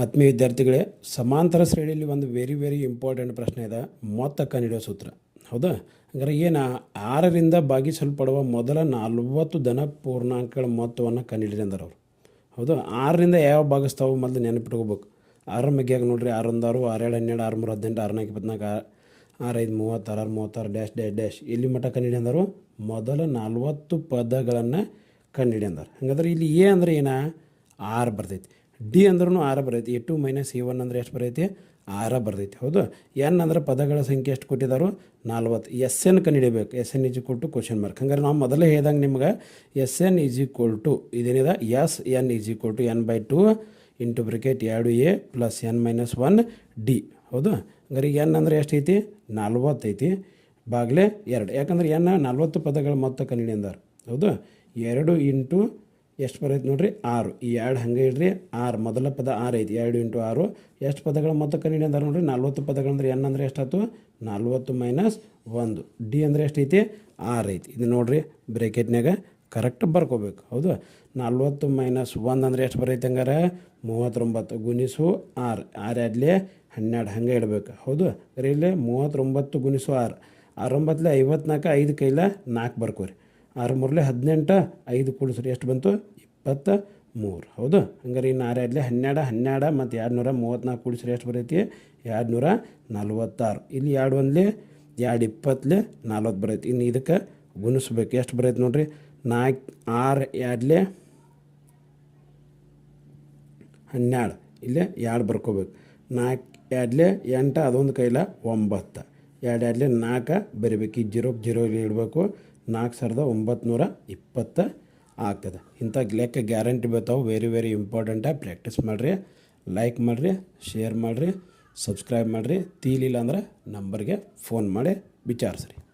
ಆತ್ಮೀಯ ವಿದ್ಯಾರ್ಥಿಗಳೇ, ಸಮಾಂತರ ಶ್ರೇಣಿಯಲ್ಲಿ ಒಂದು ವೆರಿ ವೆರಿ ಇಂಪಾರ್ಟೆಂಟ್ ಪ್ರಶ್ನೆ ಇದೆ. ಮೊತ್ತ ಕಂಡುಹಿಡಿಯೋ ಸೂತ್ರ. ಹೌದಾ? ಹಂಗಾರೆ ಏನು ಆರರಿಂದ ಭಾಗಿಸಲ್ಪಡುವ ಮೊದಲ ನಲ್ವತ್ತು ಧನ ಪೂರ್ಣಾಂಕಗಳ ಮೊತ್ತವನ್ನು ಕಂಡುಹಿಡಿರಿ ಅಂದರು ಅವರು. ಹೌದು? ಆರರಿಂದ ಯಾವ ಭಾಗಿಸ್ತಾವೆ ಮೊದಲು ನೆನಪಿಟ್ಕೋಬೇಕು. ಆರು ಮಗ್ಯಾಗ ನೋಡ್ರಿ ಆರೊಂದು ಆರು ಆರೇಳು, ಹನ್ನೆರಡು ಆರು ಮೂರು ಹದಿನೆಂಟು ಆರು ನಾಲ್ಕು ಇಪ್ಪತ್ನಾಲ್ಕು, ಆರು ಆರು ಐದು ಮೂವತ್ತಾರು ಆರು ಮೂವತ್ತಾರು, ಡ್ಯಾಶ್ ಡ್ಯಾಶ್ ಡ್ಯಾಶ್. ಇಲ್ಲಿ ಮಟ್ಟ ಕಂಡುಹಿಡಿ ಅಂದರು? ಮೊದಲ ನಲ್ವತ್ತು ಪದಗಳನ್ನು ಕಂಡುಹಿಡಿ ಅಂದರು. ಹಂಗಂದ್ರೆ ಇಲ್ಲಿ ಏ ಅಂದರೆ ಏನು? ಆರು ಬರ್ತೈತಿ. ಡಿ ಅಂದ್ರೂ ಆರ ಬರೈತಿ, A two minus A one ಅಂದ್ರೆ ಎಷ್ಟು ಬರೈತಿ? ಆರ ಬರ್ತೈತಿ ಹೌದು. ಎನ್ ಅಂದ್ರೆ ಪದಗಳ ಸಂಖ್ಯೆ ಎಷ್ಟು ಕೊಟ್ಟಿದ್ದಾರೋ ನಲ್ವತ್ತು. ಎಸ್ ಎನ್ ಕಂಡುಹಿಡಿಬೇಕು S N is equal to question mark. ಹಂಗಾರೆ ನಾವು ಮೊದಲೇ ಹೇಳಿದಂಗೆ ನಿಮ್ಗೆ S N is equal to ಇದೇನಿದೆ? S N is equal to N by two into bracket ಎರಡು A plus N minus one D. ಹೌದು. ಹಂಗಾರೆ ಎನ್ ಅಂದರೆ ಎಷ್ಟೈತಿ ನಲ್ವತ್ತೈತಿ ಬಾಗ್ಲೆ ಎರಡು. ಯಾಕಂದ್ರೆ ಎನ್ ನಲ್ವತ್ತು ಪದಗಳ ಮೊತ್ತ ಕಂಡು ಹೌದು. ಎರಡು ಇಂಟು ಎಷ್ಟು ಬರೈತೆ ನೋಡಿರಿ? ಆರು. ಈ ಎರಡು ಹಂಗೆ ಇಡ್ರಿ. ಆರು ಮೊದಲ ಪದ ಆರು ಐತಿ. ಎರಡು ಇಂಟು ಆರು. ಎಷ್ಟು ಪದಗಳ ಮೊತ್ತ ಕಂಡಿಡಿ ಅಂದ್ರೆ ನೋಡಿರಿ? ನಲ್ವತ್ತು ಪದಗಳಂದ್ರೆ ಎನ್ ಅಂದರೆ ಎಷ್ಟಾಯ್ತು ನಲ್ವತ್ತು ಮೈನಸ್ ಒಂದು. ಡಿ ಅಂದರೆ ಎಷ್ಟೈತಿ ಆರು ಐತಿ. ಇದು ನೋಡಿರಿ ಬ್ರೇಕೆಟ್ನಾಗ ಕರೆಕ್ಟ್ ಬರ್ಕೋಬೇಕು. ಹೌದು? ನಲ್ವತ್ತು ಮೈನಸ್ ಒಂದು ಅಂದರೆ ಎಷ್ಟು ಬರೈತೆ ಹಂಗಾರೆ? ಮೂವತ್ತೊಂಬತ್ತು. ಗುಣಿಸು ಆರು. ಆರು ಆಡಲೇ ಹನ್ನೆರಡು ಹಂಗೆ ಇಡಬೇಕು. ಹೌದು? ಬರೀ ಇಲ್ಲೇ ಮೂವತ್ತೊಂಬತ್ತು ಗುಣಿಸು ಆರು. ಆರೊಂಬತ್ತಲೆ ಐವತ್ನಾಲ್ಕು, ಐದು ಕೈಲ ನಾಲ್ಕು ಬರ್ಕೋರಿ. ಆರು ಮೂರಲೆ ಹದಿನೆಂಟು, ಐದು ಕೂಡಿಸ್ರಿ ಎಷ್ಟು ಬಂತು? ಇಪ್ಪತ್ತ ಮೂರು. ಹೌದು. ಹಂಗಾರೆ, ಇನ್ನು ಆರು ಆಡಲೇ ಹನ್ನೆರಡು ಹನ್ನೆರಡು ಮತ್ತು ಎರಡು ನೂರ ಮೂವತ್ತ್ನಾಲ್ಕು ಕೂಡಿಸ್ರಿ ಎಷ್ಟು ಬರೈತಿ? ಎರಡು ನೂರ ನಲ್ವತ್ತಾರು. ಇಲ್ಲಿ ಎರಡು ಒಂದ್ಲೆ, ಎರಡು ಇಪ್ಪತ್ತಲೆ ನಲ್ವತ್ತು ಬರೈತಿ. ಇನ್ನು ಇದಕ್ಕೆ ಗುಣಿಸ್ಬೇಕು. ಎಷ್ಟು ಬರೈತಿ ನೋಡ್ರಿ? ನಾಲ್ಕು, ಆರು, ಎರಡ್ಲೆ ಹನ್ನೆರಡು. ಇಲ್ಲೇ ಎರಡು ಬರ್ಕೋಬೇಕು. ನಾಲ್ಕು, ಎರಡ್ಲೆ ಎಂಟು, ಅದೊಂದು ಕೈಲ ಒಂಬತ್ತು. ಎರಡು, ಎರಡ್ಲೆ ನಾಲ್ಕು ಬರಿಬೇಕು. ಈ ಜೀರೋಗೆ ಜೀರೋ ಇಡಬೇಕು. ನಾಲ್ಕು ಸಾವಿರದ ಒಂಬತ್ತು ಇಪ್ಪತ್ತ ಆಗ್ತದೆ. ಇಂಥ ಲೆಕ್ಕ ಗ್ಯಾರಂಟಿ ಬರ್ತಾವೆ. ವೆರಿ ವೆರಿ ಇಂಪಾರ್ಟೆಂಟಾಗಿ ಪ್ರ್ಯಾಕ್ಟೀಸ್ ಮಾಡಿರಿ. ಲೈಕ್ ಮಾಡಿರಿ, ಶೇರ್ ಮಾಡಿರಿ, ಸಬ್ಸ್ಕ್ರೈಬ್ ಮಾಡಿರಿ. ತೀಲಿಲ್ಲ ಅಂದ್ರೆ ನಂಬರ್ಗೆ ಫೋನ್ ಮಾಡಿ ವಿಚಾರಿಸ್ರಿ.